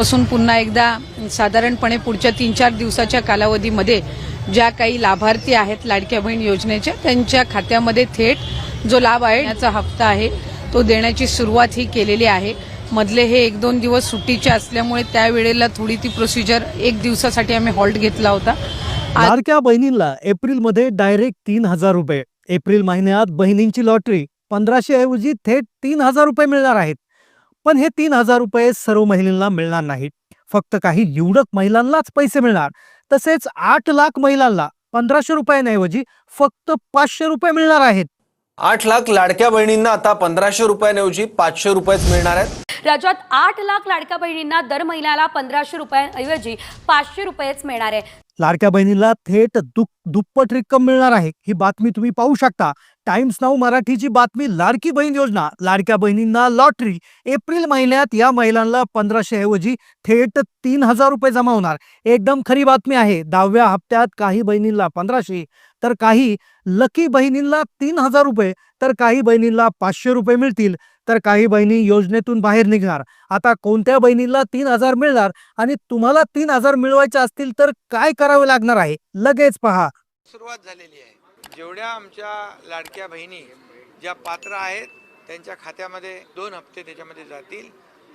पासून पुन्हा एकदा साधारणपणे पुढच्या तीन चार दिवसाच्या कालावधीमध्ये ज्या काही लाभार्थी आहेत लाडक्या बहीण योजनेच्या त्यांच्या खात्यामध्ये थेट जो लाभ आहे याचा हप्ता आहे तो देण्याची सुरुवात ही केलेली आहे. मधले हे एक दोन दिवस सुट्टीचे असल्यामुळे त्यावेळेला थोडी ती प्रोसिजर एक दिवसासाठी आम्ही हॉल्ट घेतला होता. लाडक्या बहिणींना एप्रिलमध्ये डायरेक्ट तीन हजार रुपये. एप्रिल महिन्यात बहिणींची लॉटरी पंधराशे ऐवजी थेट तीन हजार रुपये मिळणार आहेत. पण हे तीन हजार रुपये सर्व महिलांना मिळणार नाहीत फक्त काही निवडक महिलांनाच पैसे मिळणार. तसेच आठ लाख महिलांना पंधराशे रुपयांऐवजी फक्त पाचशे रुपये मिळणार आहेत. आठ लाख लाडक्या बहिणींना आता पंधराशे रुपयांऐवजी पाचशे रुपयेच मिळणार आहेत. राज्यात आठ लाख लाडक्या बहिणींना दर महिन्याला पंधराशे रुपयांऐवजी पाचशे रुपयेच मिळणार आहे. लाडक्या बहिणीला थेट दुप दुप्पट रक्कम मिळणार आहे. ही बातमी तुम्ही पाहू शकता. टाइम्स नाऊ मराठीची बातमी लाडकी बहीण योजना. लाडक्या बहिणींना लॉटरी. एप्रिल महिन्यात या महिलांना पंधराशे ऐवजी थेट तीन हजार रुपये जमा होणार. एकदम खरी बातमी आहे. दहाव्या हप्त्यात काही बहिणींना पंधराशे तर काही लकी बहिणींना तीन हजार रुपये तर काही बहिणींना पाचशे रुपये मिळतील. तर काही बहिणी योजनेतून बाहेर निघणार. आता कोणत्या बहिणीला तीन हजार मिळणार आणि तुम्हाला तीन हजार मिळवायचे असतील तर काय करावे लागणार आहे? लगेच पहा. सुरुवात झालेली आहे. जेवढ्या आमच्या लाडक्या बहिणी ज्या पात्र आहेत त्यांच्या खात्यामध्ये दोन हप्ते त्याच्यामध्ये जातील.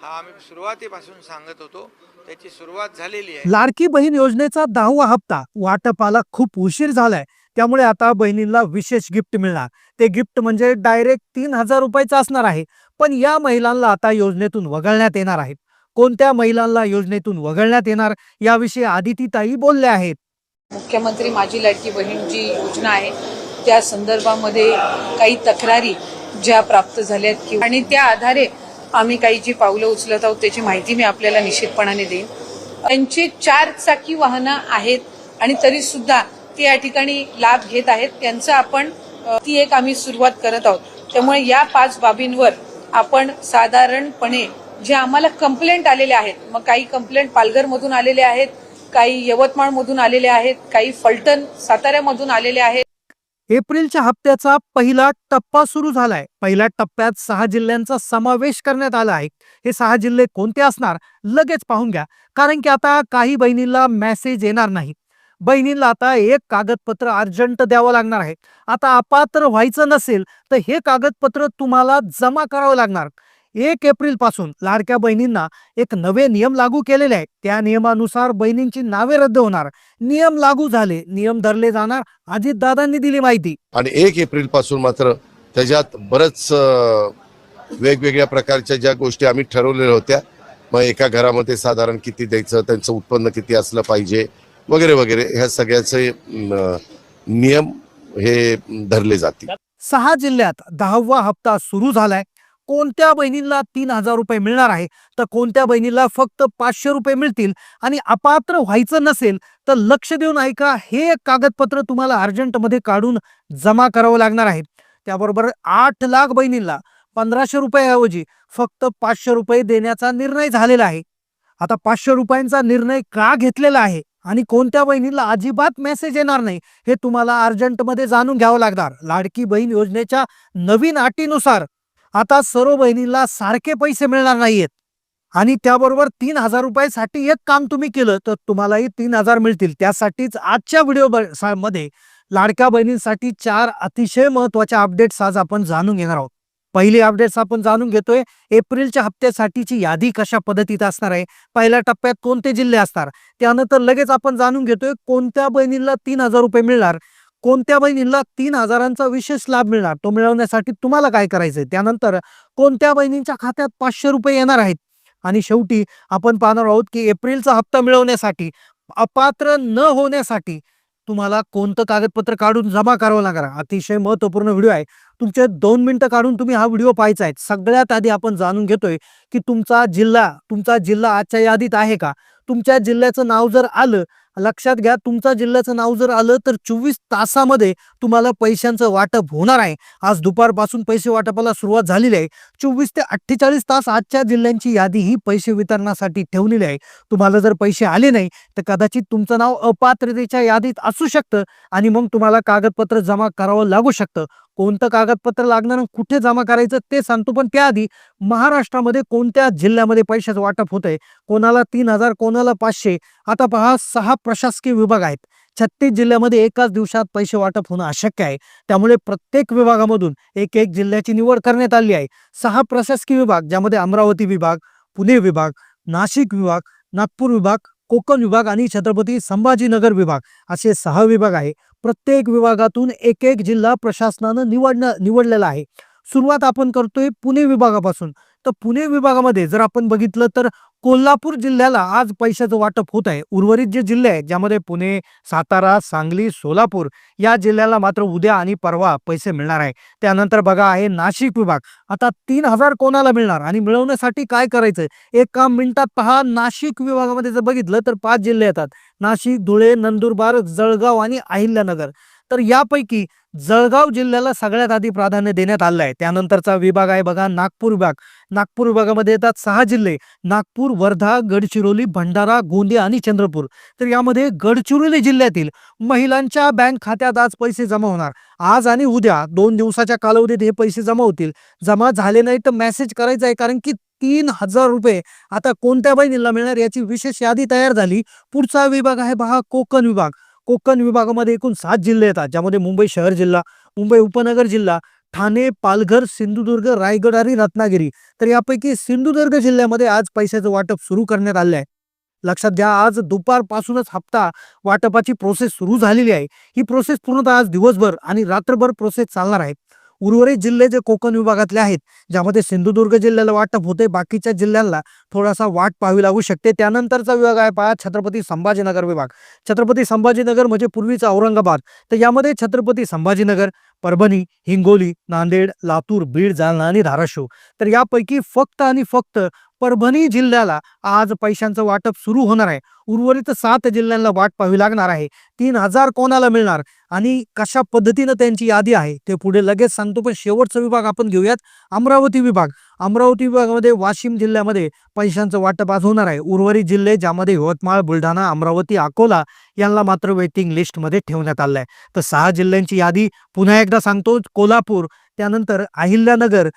हा आम्ही सुरुवातीपासून सांगत होतो. त्याची सुरुवात झालेली आहे. लाडकी बहीण योजनेचा दहावा हप्ता वाटपाला खूप उशीर झालाय. त्यामुळे आता बहिणींना विशेष गिफ्ट मिळणार. ते गिफ्ट म्हणजे डायरेक्ट तीन हजार रुपयाचं असणार आहे. पण या महिलांना आता योजनेतून वगळण्यात येणार आहेत. कोणत्या महिलांना योजनेतून वगळण्यात येणार याविषयी आदितीताई बोलल्या आहेत. मुख्यमंत्री माझी लाडकी बहीण जी योजना आहे त्या संदर्भामध्ये काही तक्रारी ज्या प्राप्त झाल्यात किंवा आणि त्या आधारे आम्ही काही जी पावलं उचलत आहोत त्याची माहिती मी आपल्याला निश्चितपणाने देईन. त्यांची चार चाकी वाहनं आहेत आणि तरी सुद्धा ते या ठिकाणी लाभ घेत आहेत. त्यांचं आपण ती एक आम्ही सुरुवात करत आहोत. त्यामुळे या पाच बाबींवर आपण साधारणपणे जे आम्हाला कंप्लेंट आलेले आहेत मग काही कंप्लेंट पालघरमधून आलेले आहेत काही यवतमाळमधून आलेले आहेत काही फलटण साताऱ्यामधून आलेले आहेत. एप्रिलच्या हप्त्याचा पहिला टप्पा सुरू झालाय. पहिल्या टप्प्यात सहा जिल्ह्यांचा समावेश करण्यात आला आहे. हे सहा जिल्हे कोणते असणार? लगेच पाहून घ्या. कारण की आता काही बहिणीला मेसेज येणार नाही. बहिणींना आता एक कागदपत्र अर्जंट द्यावं लागणार आहे. आता अपात्र व्हायचं नसेल तर हे कागदपत्र तुम्हाला जमा करावं लागणार. एक एप्रिलपासून लाडक्या बहिणींना एक नवे नियम लागू केलेले आहेत. त्या नियमानुसार बहिणींची नावे रद्द होणार. नियम लागू झाले नियम धरले जाणार अजित दादांनी दिली माहिती. आणि एक एप्रिलपासून मात्र त्याच्यात बरच वेगवेगळ्या प्रकारच्या ज्या गोष्टी आम्ही ठरवलेल्या होत्या मग एका घरामध्ये साधारण किती द्यायचं त्यांचं उत्पन्न किती असलं पाहिजे वगैरे वगैरे ह्या सगळ्याचे नियम हे धरले जातील. सहा जिल्ह्यात दहावा हप्ता सुरू झालाय. कोणत्या बहिणींना तीन हजार रुपये मिळणार आहे? तर कोणत्या बहिणीला फक्त पाचशे रुपये मिळतील? आणि अपात्र व्हायचं नसेल तर लक्ष देऊन ऐका. हे कागदपत्र तुम्हाला अर्जंटमध्ये काढून जमा करावं लागणार आहे. त्याबरोबर आठ लाख बहिणींना पंधराशे रुपयाऐवजी फक्त पाचशे रुपये देण्याचा निर्णय झालेला आहे. आता पाचशे रुपयांचा निर्णय का घेतलेला आहे? आणि कोणत्या बहिणीला अजिबात मेसेज येणार नाही हे तुम्हाला अर्जंटमध्ये जाणून घ्यावं लागणार. लाडकी बहीण योजनेच्या नवीन अटीनुसार आता सर्व बहिणीला सारखे पैसे मिळणार नाहीयेत. आणि त्याबरोबर तीन हजार रुपयासाठी एक काम तुम्ही केलं तर तुम्हालाही तीन हजार मिळतील. त्यासाठीच आजच्या व्हिडिओ ब- सा- मध्ये लाडक्या बहिणींसाठी चार अतिशय महत्त्वाच्या अपडेट्स आज आपण जाणून घेणार आहोत. पहिली अपडेट्स आपण जाणून घेतोय एप्रिलच्या हप्त्यासाठीची यादी कशा पद्धतीत असणार आहे? पहिल्या टप्प्यात कोणते जिल्हे असणार? त्यानंतर लगेच आपण जाणून घेतोय कोणत्या बहिणींना तीन हजार रुपये मिळणार? कोणत्या बहिणींना तीन हजारांचा विशेष लाभ मिळणार? तो मिळवण्यासाठी तुम्हाला काय करायचंय? त्यानंतर कोणत्या बहिणींच्या खात्यात पाचशे रुपये येणार आहेत? आणि शेवटी आपण पाहणार आहोत की एप्रिलचा हप्ता मिळवण्यासाठी अपात्र न होण्यासाठी तुम्हाला कोणतं कागदपत्र काढून जमा करावं लागणार? अतिशय महत्त्वपूर्ण व्हिडिओ आहे. तुमचे दोन मिनिटं काढून तुम्ही हा व्हिडिओ पाहायचा आहे. सगळ्यात आधी आपण जाणून घेतोय की तुमचा जिल्हा तुमचा जिल्हा आजच्या यादीत आहे का? तुमच्या जिल्ह्याचं नाव जर आलं लक्षात घ्या तुमचा जिल्ह्याचं नाव जर आलं तर चोवीस तासामध्ये तुम्हाला पैशांचं वाटप होणार आहे. आज दुपारपासून पैसे वाटपाला सुरुवात झालेली आहे. चोवीस ते अठ्ठेचाळीस तास आजच्या जिल्ह्यांची यादी ही पैसे वितरणासाठी ठेवलेली आहे. तुम्हाला जर पैसे आले नाही तर कदाचित तुमचं नाव अपात्रतेच्या यादीत असू शकतं आणि मग तुम्हाला कागदपत्र जमा करावं लागू शकतं. कोणतं कागदपत्र लागणार कुठे जमा करायचं ते सांगतो पण त्याआधी महाराष्ट्रामध्ये कोणत्या जिल्ह्यामध्ये पैशाचं वाटप होत आहे कोणाला तीन हजार कोणाला पाचशे? आता पहा सहा प्रशासकीय विभाग आहेत. छत्तीस जिल्ह्यामध्ये एकाच दिवसात पैसे वाटप होणं अशक्य आहे. त्यामुळे प्रत्येक विभागामधून एक एक जिल्ह्याची निवड करण्यात आली आहे. सहा प्रशासकीय विभाग ज्यामध्ये अमरावती विभाग पुणे विभाग नाशिक विभाग नागपूर विभाग कोकण विभाग आणि छत्रपती संभाजीनगर विभाग असे सहा विभाग आहे. प्रत्येक विभागातून एक एक जिल्हा प्रशासनानं निवडणं निवडलेला आहे. सुरुवात आपण करतोय पुणे विभागापासून. तर पुणे विभागामध्ये जर आपण बघितलं तर कोल्हापूर जिल्ह्याला आज पैशाचं वाटप होत आहे. उर्वरित जे जिल्हे आहेत ज्यामध्ये पुणे सातारा सांगली सोलापूर या जिल्ह्याला मात्र उद्या आणि परवा पैसे मिळणार आहे. त्यानंतर बघा आहे नाशिक विभाग. आता तीन हजार कोणाला मिळणार आणि मिळवण्यासाठी काय करायचं एका मिनिटात पहा. नाशिक विभागामध्ये जर बघितलं तर पाच जिल्हे येतात. नाशिक धुळे नंदुरबार जळगाव आणि अहिल्यानगर. तर यापैकी जळगाव जिल्ह्याला सगळ्यात आधी प्राधान्य देण्यात आलं आहे. त्यानंतरचा विभाग आहे बघा नागपूर विभाग. नागपूर विभागामध्ये येतात सहा जिल्हे. नागपूर वर्धा गडचिरोली भंडारा गोंदिया आणि चंद्रपूर. तर यामध्ये गडचिरोली जिल्ह्यातील महिलांच्या बँक खात्यात आज पैसे जमा होणार. आज आणि उद्या दोन दिवसाच्या कालावधीत हे पैसे जमा होतील. जमा झाले नाही तर मेसेज करायचा आहे कारण की तीन हजार रुपये आता कोणत्या बहिणीला मिळणार याची विशेष यादी तयार झाली. पुढचा विभाग आहे बघा कोकण विभाग. कोकण विभागामध्ये एकूण सात जिल्हे येतात ज्यामध्ये मुंबई शहर जिल्हा मुंबई उपनगर जिल्हा ठाणे पालघर सिंधुदुर्ग रायगड आणि रत्नागिरी. तर यापैकी सिंधुदुर्ग जिल्ह्यामध्ये आज पैशाचं वाटप सुरू करण्यात आलं आहे लक्षात घ्या आज दुपारपासूनच हप्ता वाटपाची प्रोसेस सुरू झालेली आहे. ही प्रोसेस पूर्णतः आज दिवसभर आणि रात्रभर प्रोसेस चालणार आहे. उर्वरित जिल्हे जे कोकण विभागातले आहेत ज्यामध्ये सिंधुदुर्ग जिल्ह्याला वाटप होते बाकीच्या जिल्ह्यांना थोडासा वाट पाहावी लागू शकते. त्यानंतरचा विभाग आहे पहा छत्रपती संभाजीनगर विभाग. छत्रपती संभाजीनगर म्हणजे पूर्वीचा औरंगाबाद. तर यामध्ये छत्रपती संभाजीनगर परभणी हिंगोली नांदेड लातूर बीड जालना आणि धाराशिव. तर यापैकी फक्त आणि फक्त परभणी जिल्ह्याला आज पैशांचं वाटप सुरू होणार आहे. उर्वरित सात जिल्ह्यांना वाट पाहावी लागणार आहे. तीन हजार कोणाला मिळणार आणि कशा पद्धतीनं त्यांची यादी आहे ते पुढे लगेच सांगतो पण शेवटचा विभाग आपण घेऊयात. अमरावती विभाग. अमरावती विभागामध्ये वाशिम जिल्ह्यामध्ये पैशांचं वाटप आज होणार आहे. उर्वरित जिल्हे ज्यामध्ये यवतमाळ बुलढाणा अमरावती अकोला यांना मात्र वेटिंग लिस्टमध्ये ठेवण्यात आलं आहे तर सहा जिल्ह्यांची यादी पुन्हा एकदा सांगतो. कोल्हापूर त्यानंतर अहिल्यानगर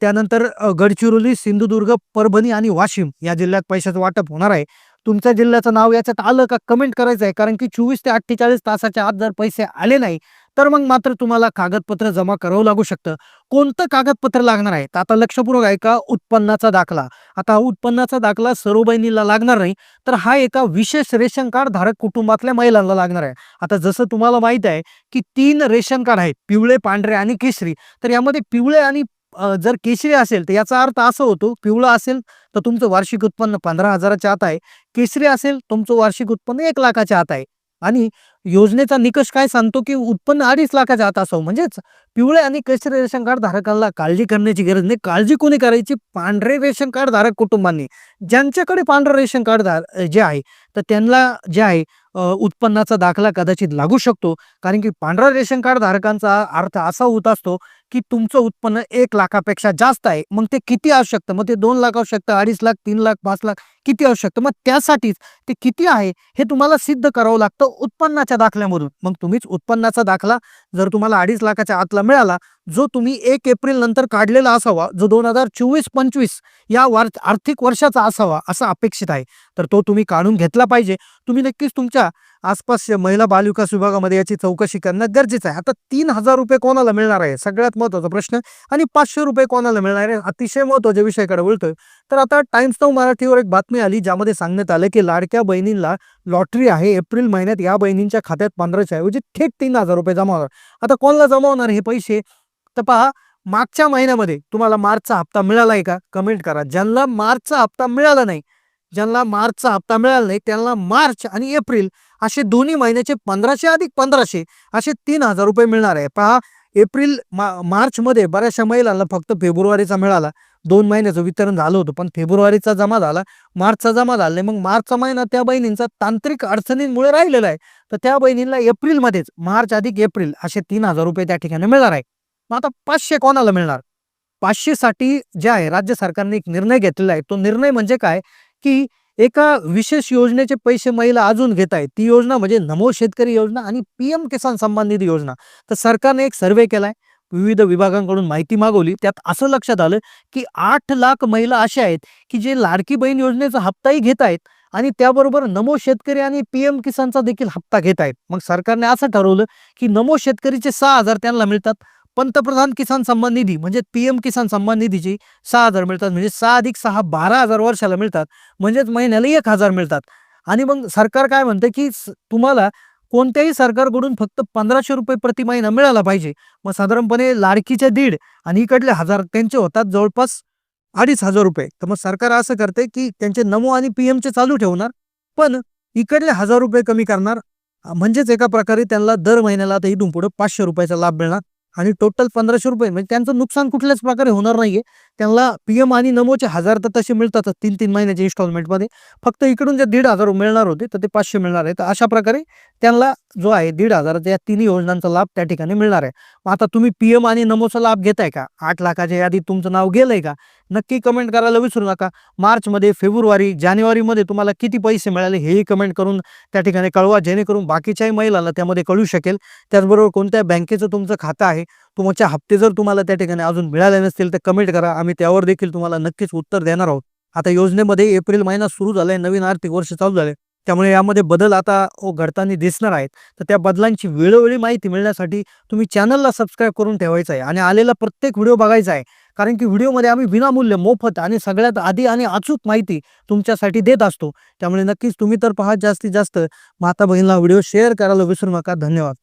त्यानंतर गडचिरोली सिंधुदुर्ग परभणी आणि वाशिम या जिल्ह्यात पैशाचं वाटप होणार आहे. तुमच्या जिल्ह्याचं नाव याच्यात आलं का कमेंट करायचं आहे? कारण की चोवीस ते अठ्ठेचाळीस तासाच्या आत जर पैसे आले नाही तर मग मात्र तुम्हाला कागदपत्र जमा करावं लागू शकतं. कोणतं कागदपत्र लागणार आहे? तर आता लक्षपूर्वक आहे का उत्पन्नाचा दाखला. आता हा उत्पन्नाचा दाखला सर्व बहिणीला लागणार नाही तर हा एका विशेष रेशन कार्ड धारक कुटुंबातल्या महिलांना लागणार आहे. आता जसं तुम्हाला माहीत आहे की तीन रेशन कार्ड आहेत पिवळे पांढरे आणि केशरी. तर यामध्ये पिवळे आणि जर केशरी असेल तर याचा अर्थ असं होतो पिवळं असेल तर तुमचं वार्षिक उत्पन्न पंधरा हजाराच्या आत आहे. केशरी असेल तुमचं वार्षिक उत्पन्न एक लाखाच्या आत आहे. आणि योजनेचा निकष काय सांगतो की उत्पन्न अडीच लाखाच्या आत असावं म्हणजेच पिवळे आणि केसरी रेशन कार्ड धारकांना काळजी करण्याची गरज नाही. काळजी कोणी करायची? पांढरे रेशन कार्ड धारक कुटुंबांनी. ज्यांच्याकडे पांढरं रेशन कार्ड जे आहे तर त्यांना जे आहे उत्पन्नाचा दाखला कदाचित लागू शकतो. कारण की पांढरा रेशन कार्ड धारकांचा अर्थ असा होत असतो की तुमचं उत्पन्न एक लाखापेक्षा जास्त आहे. मग ते किती असू शकतं? मग ते दोन लाख असू शकतं अडीच लाख तीन लाख पाच लाख किती असू शकतं? मग त्यासाठीच ते किती आहे हे तुम्हाला सिद्ध करावं लागतं उत्पन्नाच्या दाखल्यामधून. मग तुम्हीच उत्पन्नाचा दाखला जर तुम्हाला अडीच लाखाच्या आतला मिळाला जो तुम्ही एक एप्रिल नंतर काढलेला असावा जो दोन हजार चोवीस पंचवीस या वार आर्थिक वर्षाचा असावा असं अपेक्षित आहे. तर तो तुम्ही काढून घेतला पाहिजे. तुम्ही नक्कीच तुमच्या आसपास महिला बालविकास विभागामध्ये याची चौकशी करणं गरजेचं आहे. आता तीन हजार रुपये कोणाला मिळणार आहे? सगळ्यात महत्त्वाचा प्रश्न. आणि पाचशे रुपये कोणाला मिळणार आहे? अतिशय महत्त्वाच्या विषयाकडे बोलतोय तर आता टाइम्स नाऊ मराठीवर एक बातमी आली ज्यामध्ये सांगण्यात आलं की लाडक्या बहिणींना लॉटरी आहे. एप्रिल महिन्यात या बहिणींच्या खात्यात पंधराशे ऐवजी थेट तीन हजार रुपये जमा होणार. आता कोणाला जमा होणार हे पैसे? तर पहा मागच्या महिन्यामध्ये तुम्हाला मार्चचा हप्ता मिळाला आहे का? कमेंट करा. ज्यांना मार्चचा हप्ता मिळाला नाही ज्यांना मार्चचा हप्ता मिळाला नाही त्यांना मार्च आणि एप्रिल असे दोन्ही महिन्याचे पंधराशे अधिक पंधराशे असे तीन हजार रुपये मिळणार आहे. पहा एप्रिल मा मार्चमध्ये बऱ्याचशा महिलांना फक्त फेब्रुवारीचा मिळाला. दोन महिन्याचं वितरण झालं होतं पण फेब्रुवारीचा जमा झाला मार्चचा जमा झाला नाही. मग मार्चचा महिना त्या बहिणींचा तांत्रिक अडचणींमुळे राहिलेला आहे. तर त्या बहिणींना एप्रिलमध्येच मार्च अधिक एप्रिल असे तीन हजार रुपये त्या ठिकाणी मिळणार आहे. मग आता पाचशे कोणाला मिळणार? पाचशेसाठी जे आहे राज्य सरकारने एक निर्णय घेतलेला आहे. तो निर्णय म्हणजे काय? की एका विशेष योजनेचे पैसे महिला अजून घेत आहेत. ती योजना म्हणजे नमो शेतकरी योजना आणि पी एम किसान सन्मान निधी योजना. तर सरकारने एक सर्वे केलाय. विविध विभागांकडून माहिती मागवली. त्यात असं लक्षात आलं की आठ लाख महिला अशा आहेत की जे लाडकी बहीण योजनेचा हप्ताही घेत आहेत आणि त्याबरोबर नमो शेतकरी आणि पी एम किसानचा देखील हप्ता घेत आहेत. मग सरकारने असं ठरवलं की नमो शेतकरीचे सहा हजार त्यांना मिळतात. पंतप्रधान किसान सन्मान निधी म्हणजे पी एम किसान सन्मान निधीची सहा हजार मिळतात. म्हणजे सहा अधिक सहा बारा हजार वर्षाला मिळतात. म्हणजेच महिन्याला एक हजार मिळतात. आणि मग सरकार काय म्हणते की तुम्हाला कोणत्याही सरकारकडून फक्त पंधराशे रुपये प्रति महिना मिळाला पाहिजे. मग साधारणपणे लाडकीचे दीड आणि इकडले हजार त्यांचे होतात जवळपास अडीच हजार रुपये. तर मग सरकार असं करते की त्यांचे नमो आणि पी एमचे चालू ठेवणार पण इकडले हजार रुपये कमी करणार. म्हणजेच एका प्रकारे त्यांना दर महिन्याला आता इथून पुढे पाचशे रुपयाचा लाभ मिळणार. आणि टोटल पंधराशे रुपये. म्हणजे त्यांचं नुकसान कुठल्याच प्रकारे होणार नाहीये. त्यांना पीएम आणि नमोचे हजार तर तसे मिळतातच तीन तीन महिन्याच्या इन्स्टॉलमेंटमध्ये फक्त इकडून जे दीड हजार मिळणार होते तर ते पाचशे मिळणार आहे. तर अशा प्रकारे त्यांना जो आहे दीड हजाराचा या तिन्ही योजनांचा लाभ त्या ठिकाणी मिळणार आहे. मग आता तुम्ही पीएम आणि नमोचा लाभ घेताय का? आठ लाखाच्या यादीत तुमचं नाव गेलंय का? नक्की कमेंट करायला विसरू नका. मार्चमध्ये फेब्रुवारी जानेवारीमध्ये तुम्हाला किती पैसे मिळाले हेही कमेंट करून त्या ठिकाणी कळवा जेणेकरून बाकीच्याही महिलांना त्यामध्ये कळू शकेल. त्याचबरोबर कोणत्या बँकेचं तुमचं खातं आहे तुमच्या हप्ते जर तुम्हाला त्या ठिकाणी अजून मिळाले नसतील तर कमेंट करा. आम्ही त्यावर देखील तुम्हाला नक्कीच उत्तर देणार आहोत. आता योजनेमध्ये एप्रिल महिना सुरू झालाय नवीन आर्थिक वर्ष चालू झाले त्यामुळे यामध्ये बदल आता ओ घडताना दिसणार आहेत. तर त्या बदलांची वेळोवेळी माहिती मिळण्यासाठी तुम्ही चॅनलला सबस्क्राईब करून ठेवायचं आहे आणि आलेला प्रत्येक व्हिडिओ बघायचा आहे. कारण की व्हिडिओमध्ये आम्ही विनामूल्य मोफत आणि सगळ्यात आधी आणि अचूक माहिती तुमच्यासाठी देत असतो. त्यामुळे नक्कीच तुम्ही तर पहा जास्तीत जास्त. माता बहिणीला व्हिडिओ शेअर करायला विसरू नका. धन्यवाद.